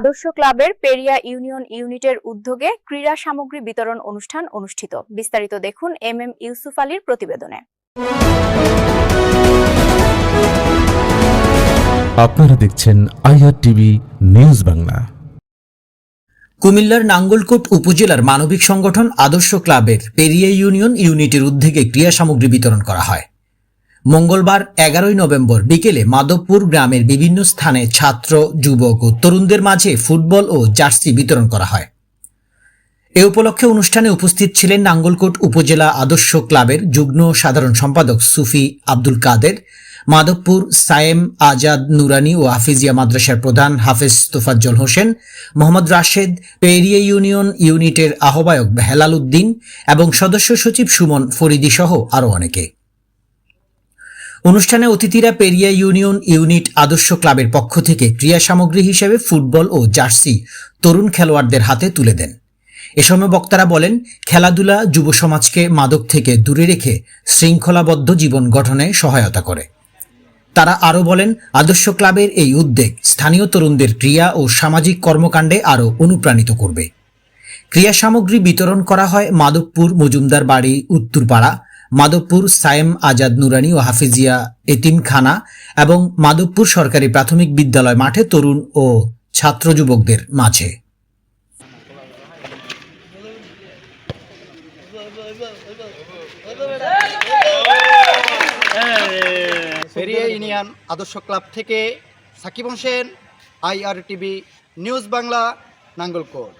আদর্শ ক্লাবের পেরিয়া ইউনিয়ন ইউনিটের উদ্যোগে ক্রীড়া সামগ্রী বিতরণ অনুষ্ঠান অনুষ্ঠিত। বিস্তারিত দেখুন এম এম ইউসুফ আলীর প্রতিবেদনে। আপনারা দেখছেন আইআর টিভি নিউজ বাংলা। কুমিল্লার নাঙ্গলকোট উপজেলার মানবিক সংগঠন আদর্শ ক্লাবের পেরিয়া ইউনিয়ন ইউনিটের উদ্যোগে ক্রিয়া সামগ্রী বিতরণ করা হয়। মঙ্গলবার এগারোই নভেম্বর বিকেলে মাধবপুর গ্রামের বিভিন্ন স্থানে ছাত্র, যুবক ও তরুণদের মাঝে ফুটবল ও জার্সি বিতরণ করা হয়। এ উপলক্ষে অনুষ্ঠানে উপস্থিত ছিলেন নাঙ্গলকোট উপজেলা আদর্শ ক্লাবের যুগ্ম সাধারণ সম্পাদক সুফি আব্দুল কাদের, মাধবপুর সায়েম আজাদ নুরানি ও হাফিজিয়া মাদ্রাসার প্রধান হাফেজ তোফাজ্জল হোসেন, মোহাম্মদ রাশেদ পেরিয়া ইউনিয়ন ইউনিটের আহ্বায়ক হেলাল উদ্দিন এবং সদস্য সচিব সুমন ফরিদি সহ আরও অনেকে। অনুষ্ঠানে অতিথিরা পেরিয়া ইউনিয়ন ইউনিট আদর্শ ক্লাবের পক্ষ থেকে ক্রীড়া সামগ্রী হিসেবে ফুটবল ও জার্সি তরুণ খেলোয়াড়দের হাতে তুলে দেন। এ সময় বক্তারা বলেন, খেলাধুলা যুব সমাজকে মাদক থেকে দূরে রেখে শৃঙ্খলাবদ্ধ জীবন গঠনে সহায়তা করে। তারা আরও বলেন, আদর্শ ক্লাবের এই উদ্যোগ স্থানীয় তরুণদের ক্রিয়া ও সামাজিক কর্মকাণ্ডে আরও অনুপ্রাণিত করবে। ক্রিয়া সামগ্রী বিতরণ করা হয় মাদকপুর মজুমদার বাড়ি, উত্তরপাড়া মাধবপুর সায়েম আজাদ নুরানি ও হাফিজিয়া এতিমখানা এবং মাধবপুর সরকারি প্রাথমিক বিদ্যালয় মাঠে তরুণ ও ছাত্র যুবকদের মাঝে। ইউনিয়ন আদর্শ ক্লাব থেকে Sakib Hossain IR TV news Bangla, Nangalkot.